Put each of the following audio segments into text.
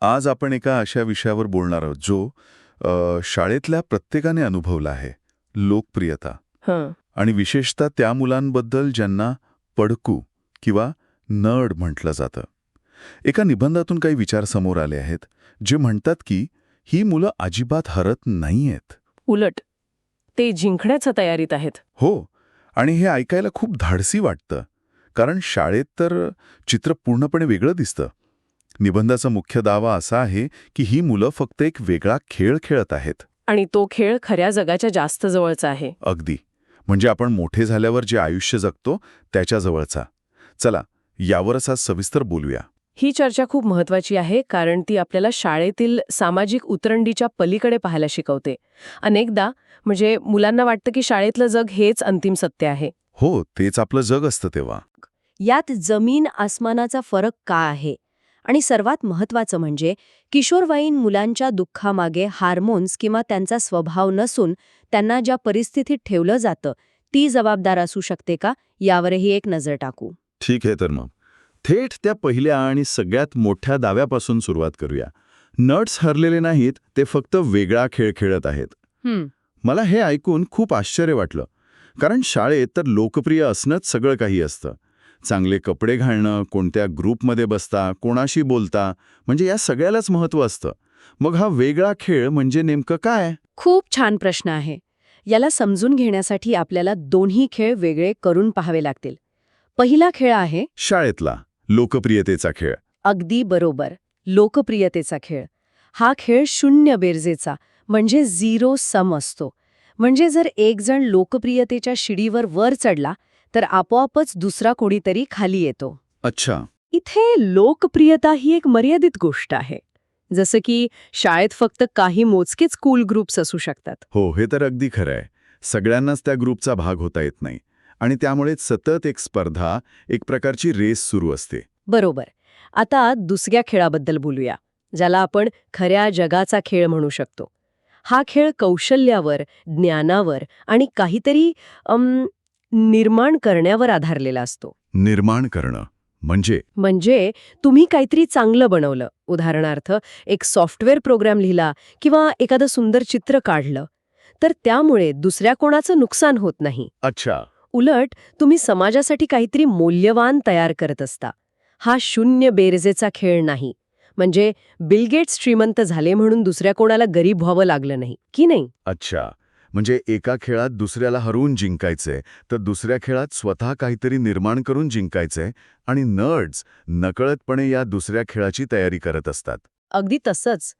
आज आपण एका अशा विषयावर बोलणार आहोत जो शाळेतल्या प्रत्येकाने अनुभवला आहे लोकप्रियता. आणि विशेषतः त्या मुलांबद्दल ज्यांना पडकू किंवा नर्ड म्हटलं जातं. एका निबंधातून काही विचार समोर आले आहेत जे म्हणतात की ही मुलं अजिबात हरत नाहीयेत. उलट. ते जिंकण्याच्या तयारीत आहेत. हो. आणि हे ऐकायला खूप धाडसी वाटतं. कारण शाळेत तर चित्र पूर्णपणे वेगळं दिसतं. निबंधाचा मुख्य दावा असा आहे की ही मुलं फक्त एक वेगळा खेळ खेळत आहेत. आणि तो खेळ खऱ्या जगाच्या जास्त जवळचा आहे. अगदी. म्हणजे आपण मोठे झाल्यावर जे आयुष्य जगतो त्याच्या जवळचा. चला यावरच आज सविस्तर बोलूया. ही चर्चा खूप महत्वाची आहे कारण ती आपल्याला शाळेतील सामाजिक उतरंडीच्या पलीकडे पाहायला शिकवते. अनेकदा म्हणजे मुलांना वाटतं की शाळेतलं जग हेच अंतिम सत्य आहे. हो तेच आपलं जग असतं तेव्हा. यात जमीन आसमानाचा फरक का आहे? आणि सर्वात महत्वाचं म्हणजे किशोरवयीन मुलांच्या दुःखामागे हार्मोन्स किंवा त्यांचा स्वभाव नसून त्यांना ज्या परिस्थितीत ठेवलं जातं ती जबाबदार असू शकते का? यावरही एक नजर टाकू. ठीक आहे तर मग. थेट त्या पहिल्या आणि सगळ्यात मोठ्या दाव्यापासून सुरुवात करूया. नट्स हरलेले नाहीत ते फक्त वेगळा खेळ खेळत आहेत. मला हे ऐकून खूप आश्चर्य वाटलं. कारण शाळेत तर लोकप्रिय असणंच सगळं काही असतं. चांगले कपडे घालणं कोणत्या ग्रुपमध्ये बसता कोणाशी बोलता म्हणजे या सगळ्यालाच महत्त्व असतं. मग हा वेगळा खेळ म्हणजे नेमकं काय? खूप छान प्रश्न आहे. याला समजून घेण्यासाठी आपल्याला दोन्ही खेळ वेगळे करून पाहावे लागतील. पहिला खेळ आहे शाळेतला लोकप्रियतेचा खेळ. अगदी बरोबर लोकप्रियतेचा खेळ. हा खेळ शून्य बेरजेचा म्हणजे झिरो सम असतो. म्हणजे जर एक जण लोकप्रियतेच्या शिडीवर वर चढला तर आपोआपच दुसरा कोणीतरी खाली येतो. अच्छा. इथे लोकप्रियता ही एक मर्यादित गोष्ट आहे. जसं की शाळेत फक्त काही मोजकेच कूल ग्रुप्स असू शकतात. हो हे तर अगदी खरं आहे. सगळ्यांनाच त्या ग्रुपचा भाग होता येत नाही. आणि त्यामुळे सतत एक स्पर्धा एक प्रकारची रेस सुरू असते. बरोबर. आता दुसऱ्या खेळाबद्दल बोलूया ज्याला आपण खऱ्या जगाचा खेळ म्हणू शकतो. हा खेळ कौशल्यावर ज्ञानावर आणि काहीतरी अम, निर्माण करण्यावर आधारलेला असतो. निर्माण करणं म्हणजे? म्हणजे तुम्ही काहीतरी चांगलं बनवलं. उदाहरणार्थ एक सॉफ्टवेअर प्रोग्राम लिहिला किंवा एखादं सुंदर चित्र काढलं तर त्यामुळे दुसऱ्या कोणाचं नुकसान होत नाही. अच्छा. उलट तुम्ही समाजासाठी काहीतरी मूल्यवान तयार करत असता. हा शून्य बेरजेचा खेळ नाही. म्हणजे बिल गेट्स श्रीमंत झाले म्हणून दुसऱ्या कोणाला गरीब व्हावं लागलं नाही की नाही? अच्छा. म्हणजे एका खेळात दुसऱ्याला हरवून जिंकायचंय तर दुसऱ्या खेळात स्वतः काहीतरी निर्माण करून जिंकायचंय आणि नर्ड्स नकळतपणे या दुसऱ्या खेळाची तयारी करत असतात. अगदी तसंच.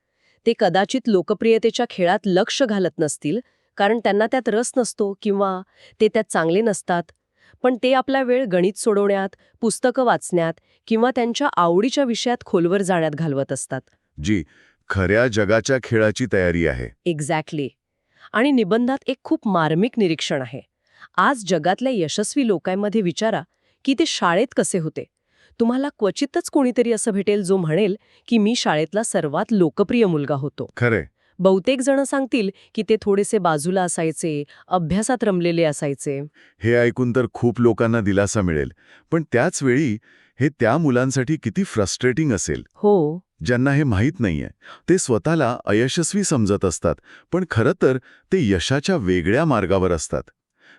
ते कदाचित लोकप्रियतेच्या खेळात लक्ष घालत नसतील कारण त्यांना त्यात रस नसतो किंवा ते त्यात चांगले नसतात. पण ते आपला वेळ गणित सोडवण्यात पुस्तकं वाचण्यात किंवा त्यांच्या आवडीच्या विषयात खोलवर जाण्यात घालवत असतात. जी खऱ्या जगाच्या खेळाची तयारी आहे. एक्झॅक्टली आणि निबंधात एक खूप मार्मिक निरीक्षण आहे. आज जगातल्या यशस्वी लोकांमध्ये विचारा की ते शाळेत कसे होते. तुम्हाला क्वचितच कोणीतरी असं भेटेल जो म्हणेल की मी शाळेतला सर्वात लोकप्रिय मुलगा होतो. खरे बहुतेक जण सांगतील की ते थोडेसे बाजूला असायचे अभ्यासात रमलेले असायचे. हे ऐकून तर खूप लोकांना दिलासा मिळेल. पण त्याच वेळी हे त्या मुलांसाठी किती फ्रस्ट्रेटिंग असेल. हो. ज्यांना हे माहीत नाहीये. ते स्वतःला अयशस्वी समजत असतात पण खरं तर ते यशाच्या वेगळ्या मार्गावर असतात.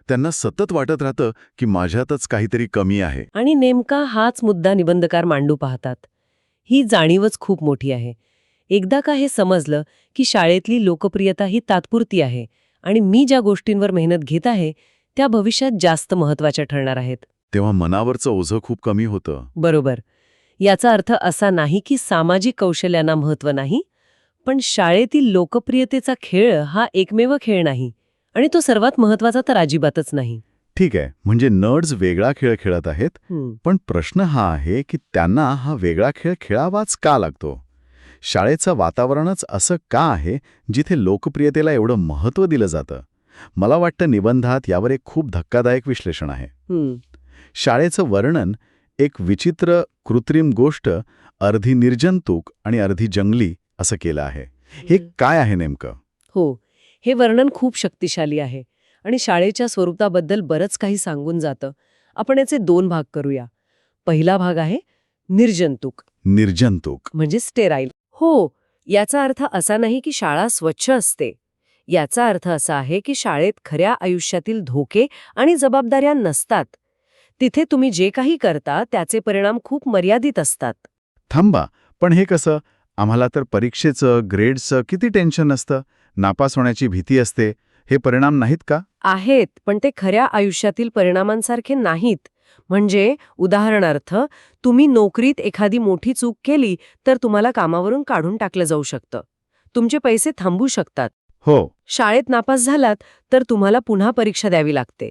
त्यांना सतत वाटत राहतं की माझ्यातच काहीतरी कमी आहे. आणि नेमका हाच मुद्दा निबंधकार मांडू पाहतात. ही जाणीवच खूप मोठी आहे. एकदा का हे समजलं की शाळेतली लोकप्रियता ही तात्पुरती आहे आणि मी ज्या गोष्टींवर मेहनत घेत आहे त्या भविष्यात जास्त महत्त्वाच्या ठरणार आहेत. तेव्हा मनावरचं ओझं खूप कमी होतं. बरोबर. याचा अर्थ असा नाही की सामाजिक कौशल्यांना महत्त्व नाही पण शाळेतील लोकप्रियतेचा खेळ हा एकमेव खेळ नाही आणि तो सर्वात महत्त्वाचा तर अजिबातच नाही. ठीक आहे म्हणजे नर्ड्स वेगळा खेळ खेळत आहेत पण प्रश्न हा आहे की त्यांना हा वेगळा खेळ खेळावाच का लागतो? शाळेचं वातावरणच असं का आहे जिथे लोकप्रियतेला एवढं महत्त्व दिलं जातं? मला वाटतं निबंधात यावर एक खूप धक्कादायक विश्लेषण आहे. शाळेचं वर्णन एक विचित्र कृत्रिम गोष्ट अर्धी निर्जंतुक आणि अर्धी जंगली असं केलं आहे. हे काय आहे नेमकं? हो हे वर्णन खूप शक्तिशाली आहे आणि शाळेच्या स्वरूपाबद्दल बरंच काही सांगून जातं. आपण याचे दोन भाग करूया. पहिला भाग आहे निर्जंतुक. निर्जंतुक. म्हणजे स्टेराईल. हो याचा अर्थ असा नाही की शाळा स्वच्छ असते. याचा अर्थ असा आहे की शाळेत खऱ्या आयुष्यातील धोके आणि जबाबदाऱ्या नसतात. तिथे तुम्ही जे काही करता त्याचे परिणाम खूप मर्यादित असतात. थांबा पण हे कसं? आम्हाला तर परीक्षेचं ग्रेड्सचं किती टेन्शन असतं नापास होण्याची भीती असते. हे परिणाम नाहीत का? आहेत पण ते खऱ्या आयुष्यातील परिणामांसारखे नाहीत. म्हणजे उदाहरणार्थ तुम्ही नोकरीत एखादी मोठी चूक केली तर तुम्हाला कामावरून काढून टाकलं जाऊ शकतं. तुमचे पैसे थांबू शकतात. हो. शाळेत नापास झालात तर तुम्हाला पुन्हा परीक्षा द्यावी लागते.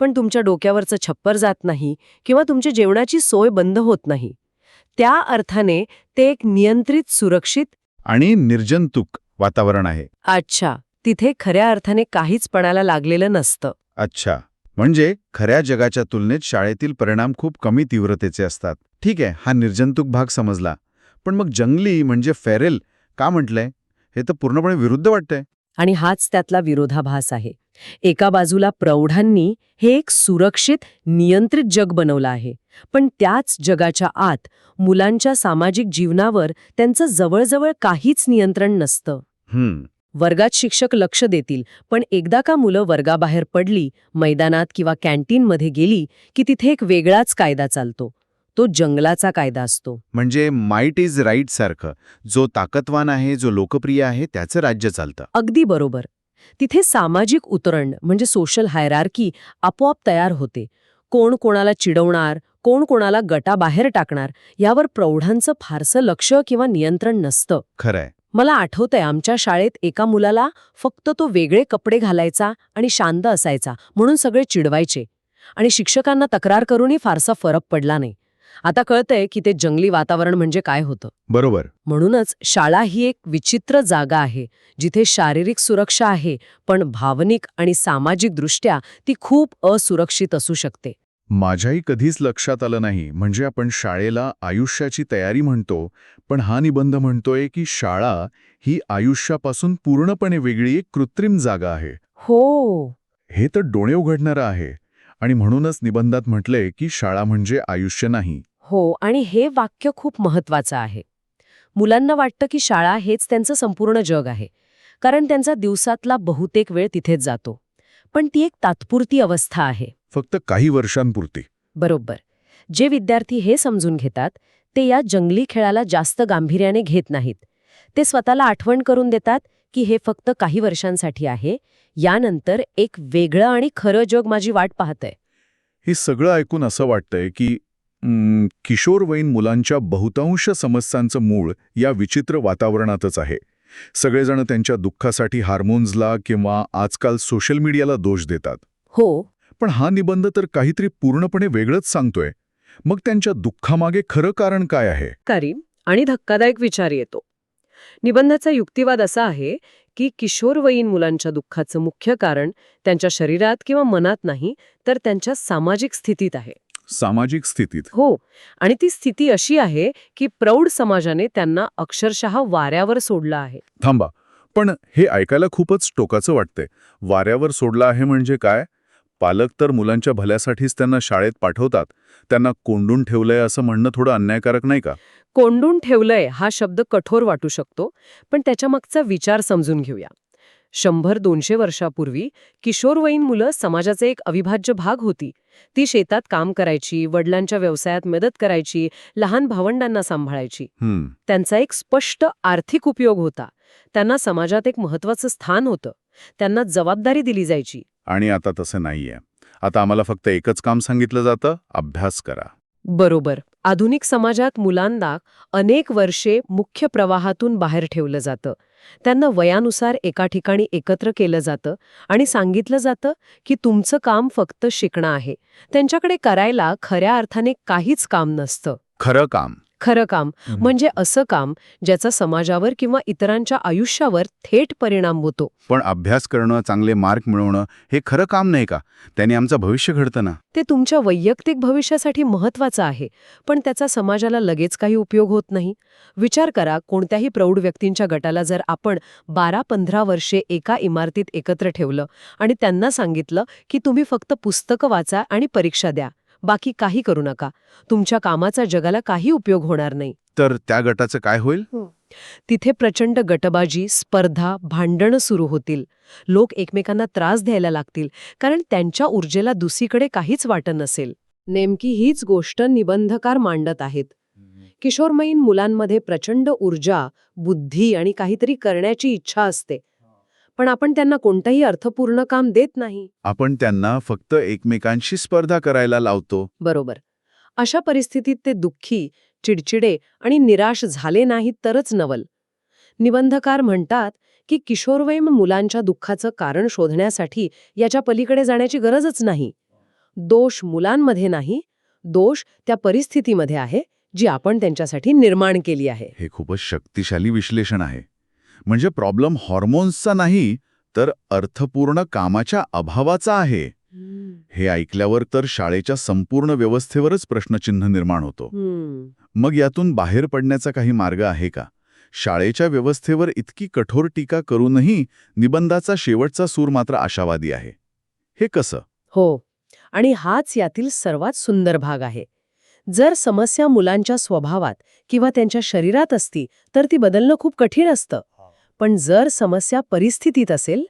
पण तुमच्या डोक्यावरचं छप्पर जात नाही किंवा तुमच्या जेवणाची सोय बंद होत नाही. त्या अर्थाने ते एक नियंत्रित सुरक्षित आणि निर्जंतुक वातावरण आहे. अच्छा तिथे खऱ्या अर्थाने काहीच पणाला लागलेलं नसतं. अच्छा म्हणजे खऱ्या जगाच्या तुलनेत शाळेतील परिणाम खूप कमी तीव्रतेचे असतात. ठीक आहे हा निर्जंतुक भाग समजला. पण मग जंगली म्हणजे फेरेल का म्हटलंय? हे तर पूर्णपणे विरुद्ध वाटतंय. आणि हाच त्यातला विरोधाभास आहे. एका बाजूला प्रौढांनी हे एक सुरक्षित नियंत्रित जग बनवलं आहे. पण त्याच जगाच्या आत मुलांच्या सामाजिक जीवनावर त्यांचं जवळजवळ काहीच नियंत्रण नसतं. वर्गात शिक्षक लक्ष देतील पण एकदा का मुलं वर्गाबाहेर पडली मैदानात किंवा कॅन्टीनमध्ये गेली की तिथे एक वेगळाच कायदा चालतो. तो जंगलाचा कायदा असतो. म्हणजे माइट इज राईट सारखं. जो ताकदवान आहे जो लोकप्रिय आहे त्याचं राज्य चालतं. अगदी बरोबर. तिथे सामाजिक उतरण म्हणजे सोशल हायरार्की आपोआप तयार होते. कोण कोणाला चिडवणार कोण कोणाला गटाबाहेर टाकणार यावर प्रौढांचं फारसं लक्ष किंवा नियंत्रण नसतं. खरंय. मला आठवतंय आमच्या शाळेत एका मुलाला फक्त तो वेगळे कपडे घालायचा आणि शांत असायचा म्हणून सगळे चिडवायचे. आणि शिक्षकांना तक्रार करूनही फारसा फरक पडला नाही. आता कळतंय की ते जंगली वातावरण म्हणजे काय होतं. बरोबर. म्हणूनच शाळा ही एक विचित्र जागा आहे जिथे शारीरिक सुरक्षा आहे पण भावनिक आणि सामाजिक दृष्ट्या ती खूप असुरक्षित असू शकते. माझ्याही कधीच लक्षात आलं नाही म्हणजे आपण शाळेला आयुष्याची तयारी म्हणतो पण हा निबंध म्हणतोय की शाळा ही आयुष्यापासून पूर्णपणे वेगळी एक कृत्रिम जागा आहे. हो. हे तर डोळे उघडणारं आहे. आणि म्हणूनच निबंधात म्हटलंय की शाळा म्हणजे आयुष्य नाही. हो आणि हे वाक्य खूप महत्वाचं आहे. मुलांना वाटतं की शाळा हेच त्यांचं संपूर्ण जग आहे कारण त्यांचा दिवसातला बहुतेक वेळ तिथेच जातो. पण ती एक तात्पुरती अवस्था आहे. फक्त काही वर्षांपुरती. बरोबर. जे विद्यार्थी हे समजून घेतात ते या जंगली खेळाला जास्त गांभीर्याने घेत नाहीत. ते स्वतःला आठवण करून देतात की हे फक्त काही वर्षांसाठी आहे. यानंतर एक वेगळं आणि खरं जग माझी वाट पाहतंय. हे सगळं ऐकून असं वाटतंय की किशोरवयीन मुलांच्या बहुतांश समस्यांचं मूळ या विचित्र वातावरणातच आहे. सगळेजण त्यांच्या दुःखासाठी हार्मोन्सला किंवा आजकाल सोशल मीडियाला दोष देतात. हो. पण हा निबंध तर काहीतरी पूर्णपणे वेगळंच सांगतोय. मग त्यांच्या दुःखामागे खरं कारण काय आहे? करीम आणि धक्कादायक विचार येतो. निबंधाचा युक्तिवाद असा आहे की किशोरवयीन मुलांच्या दुःखाचं मुख्य कारण त्यांच्या शरीरात किंवा मनात नाही तर त्यांच्या सामाजिक स्थितीत आहे. सामाजिक स्थितीत. हो आणि ती स्थिती अशी आहे की प्रौढ समाजाने त्यांना अक्षरशः वाऱ्यावर सोडलं आहे. थांबा पण हे ऐकायला खूपच टोकाचं वाटतंय. वाऱ्यावर सोडला आहे म्हणजे काय? पालक तर मुलांच्या भल्यासाठीच त्यांना शाळेत पाठवतात. त्यांना कोंडून ठेवलंय असं म्हणणं थोडं अन्यायकारक नाही का? कोंडून ठेवलंय हा शब्द कठोर वाटू शकतो पण त्याच्यामागचा विचार समजून घेऊया. शंभर दोनशे वर्षापूर्वी किशोरवयीन मुलं समाजाचे एक अविभाज्य भाग होती. ती शेतात काम करायची वडिलांच्या व्यवसायात मदत करायची लहान भावंडांना सांभाळायची. त्यांचा एक स्पष्ट आर्थिक उपयोग होता. त्यांना समाजात एक महत्वाचं स्थान होतं. त्यांना जबाबदारी दिली जायची. आणि आता तसं नाहीये. आता आम्हाला फक्त एकच काम सांगितलं जातं अभ्यास करा. बरोबर. आधुनिक समाजात मुलांना अनेक वर्षे मुख्य प्रवाहातून बाहेर ठेवलं जातं. त्यांना वयानुसार एका ठिकाणी एकत्र केलं जातं आणि सांगितलं जातं की तुमचं काम फक्त शिकणं आहे. त्यांच्याकडे करायला खऱ्या अर्थाने काहीच काम नसतं. खरं काम. खरं काम. म्हणजे असं काम ज्याचा समाजावर किंवा इतरांच्या आयुष्यावर थेट परिणाम होतो. पण अभ्यास करणं चांगले मार्क मिळवणं हे खरं काम नाही का? त्याने आमचं भविष्य घडतं ना? ते तुमच्या वैयक्तिक भविष्यासाठी महत्वाचं आहे पण त्याचा समाजाला लगेच काही उपयोग होत नाही. विचार करा कोणत्याही प्रौढ व्यक्तींच्या गटाला जर आपण बारा पंधरा वर्षे एका इमारतीत एकत्र ठेवलं आणि त्यांना सांगितलं की तुम्ही फक्त पुस्तकं वाचा आणि परीक्षा द्या. बाकी काही करू नका. तुमच्या कामाचा जगाला काही उपयोग होणार नाही. तर त्या गटाचं काय होईल? तिथे प्रचंड गटबाजी स्पर्धा भांडणं सुरू होतील. लोक एकमेकांना त्रास द्यायला लागतील कारण त्यांच्या ऊर्जेला दुसरीकडे काहीच वाटत नसेल. नेमकी हीच गोष्ट निबंधकार मांडत आहेत. किशोरमयीन मुलांमध्ये प्रचंड ऊर्जा बुद्धी आणि काहीतरी करण्याची इच्छा असते. पण आपण त्यांना कोणतंही अर्थपूर्ण काम देत नाही. आपण त्यांना फक्त एकमेकांशी स्पर्धा करायला लावतो. बरोबर. अशा परिस्थितीत ते दुःखी चिडचिडे आणि निराश झाले नाहीत तरच नवल. निबंधकार म्हणतात की किशोरवयीन मुलांच्या दुःखाचं कारण शोधण्यासाठी याच्या पलीकडे जाण्याची गरजच नाही. दोष मुलांमध्ये नाही दोष त्या परिस्थितीमध्ये आहे जी आपण त्यांच्यासाठी निर्माण केली आहे. हे खूपच शक्तिशाली विश्लेषण आहे. म्हणजे प्रॉब्लेम हॉर्मोन्सचा नाही तर अर्थपूर्ण कामाच्या अभावाचा आहे. हे ऐकल्यावर तर शाळेच्या संपूर्ण व्यवस्थेवरच प्रश्नचिन्ह निर्माण होतो. मग यातून बाहेर पडण्याचा काही मार्ग आहे का? शाळेच्या व्यवस्थेवर इतकी कठोर टीका करूनही निबंधाचा शेवटचा सूर मात्र आशावादी आहे. हे कसं? हो. आणि हाच यातील सर्वात सुंदर भाग आहे. जर समस्या मुलांच्या स्वभावात किंवा त्यांच्या शरीरात असती तर ती बदलणं खूप कठीण असतं. पण जर समस्या परिस्थितीत असेल?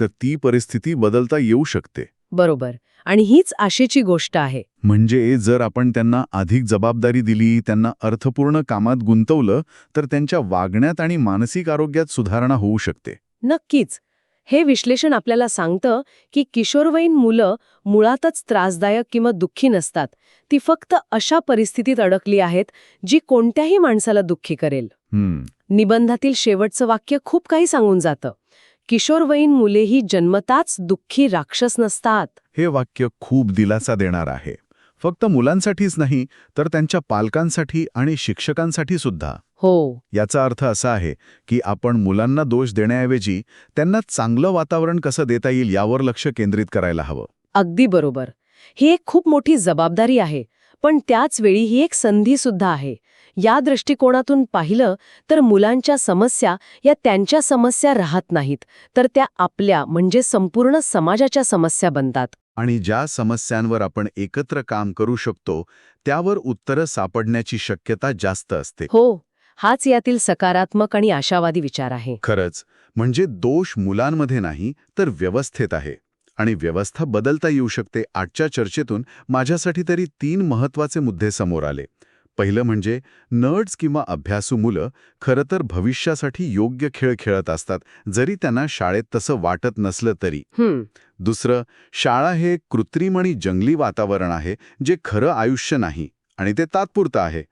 तर ती परिस्थिती बदलता येऊ शकते. बरोबर. आणि हीच आशेची गोष्ट आहे. म्हणजे जर आपण त्यांना अधिक जबाबदारी दिली त्यांना अर्थपूर्ण कामात गुंतवलं तर त्यांच्या वागण्यात आणि मानसिक आरोग्यात सुधारणा होऊ शकते. नक्कीच. हे विश्लेषण आपल्याला सांगतं की किशोरवयीन मुलं मुळातच त्रासदायक किंवा दुःखी नसतात. ती फक्त अशा परिस्थितीत अडकली आहेत जी कोणत्याही माणसाला दुःखी करेल. निबंधातील शेवटचं वाक्य खूप काही सांगून जातं. किशोरवयीन मुलेही जन्मताच दुःखी राक्षस नसतात. हे वाक्य खूप दिलासा देणार आहे. फक्त मुलांसाठीच नाही तर त्यांच्या पालकांसाठी आणि शिक्षकांसाठी सुद्धा. हो. याचा अर्थ असा आहे की आपण मुलांना दोष देण्याऐवजी त्यांना चांगलं वातावरण कसं देता येईल यावर लक्ष केंद्रित करायला हवं. अगदी बरोबर. ही एक खूप मोठी जबाबदारी आहे पण त्याच वेळी ही एक संधी सुद्धा आहे. या दृष्टिकोनातून पाहिलं तर मुलांच्या समस्या या त्यांच्या समस्या राहत नाहीत तर त्या आपल्या म्हणजे संपूर्ण समाजाच्या समस्या बनतात. आणि ज्या समस्यांवर आपण एकत्र काम करू शकतो त्यावर उत्तरं सापडण्याची शक्यता जास्त असते. हो हाच यातील सकारात्मक आणि आशावादी विचार आहे. खरंच म्हणजे दोष मुलांमध्ये नाही तर व्यवस्थेत आहे. आणि व्यवस्था बदलता येऊ शकते आजच्या चर्चेतून माझ्यासाठी तरी तीन महत्त्वाचे मुद्दे समोर आले. पहिलं म्हणजे नर्ड्स किंवा अभ्यासू मुलं खरं तर भविष्यासाठी योग्य खेळ खेळत असतात जरी त्यांना शाळेत तसं वाटत नसलं तरी. दुसरं शाळा हे एक कृत्रिम आणि जंगली वातावरण आहे जे खरं आयुष्य नाही आणि ते तात्पुरतं आहे.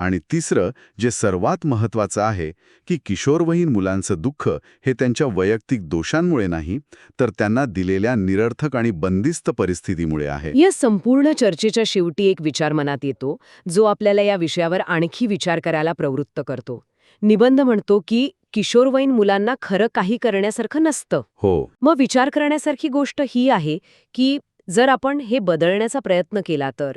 आणि तिसरं जे सर्वात महत्त्वाचं आहे की किशोरवयीन मुलांचं दुःख हे त्यांच्या वैयक्तिक दोषांमुळे नाही तर त्यांना दिलेल्या निरर्थक आणि बंदिस्त परिस्थितीमुळे आहे. या संपूर्ण चर्चेच्या शेवटी एक विचार मनात येतो जो आपल्याला या विषयावर आणखी विचार करायला प्रवृत्त करतो. निबंध म्हणतो की किशोरवयीन मुलांना खरं काही करण्यासारखं नसतं. हो. मग विचार करण्यासारखी गोष्ट ही आहे की जर आपण हे बदलण्याचा प्रयत्न केला तर?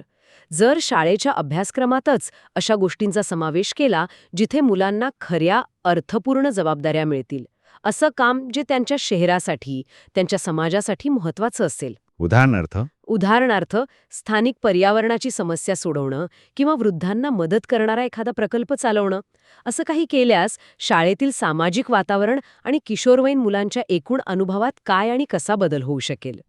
जर शाळेच्या अभ्यासक्रमातच अशा गोष्टींचा समावेश केला जिथे मुलांना खऱ्या अर्थपूर्ण जबाबदाऱ्या मिळतील. असं काम जे त्यांच्या शहरासाठी त्यांच्या समाजासाठी महत्वाचं असेल. उदाहरणार्थ? उदाहरणार्थ स्थानिक पर्यावरणाची समस्या सोडवणं किंवा वृद्धांना मदत करणारा एखादा प्रकल्प चालवणं. असं काही केल्यास शाळेतील सामाजिक वातावरण आणि किशोरवयीन मुलांच्या एकूण अनुभवात काय आणि कसा बदल होऊ शकेल?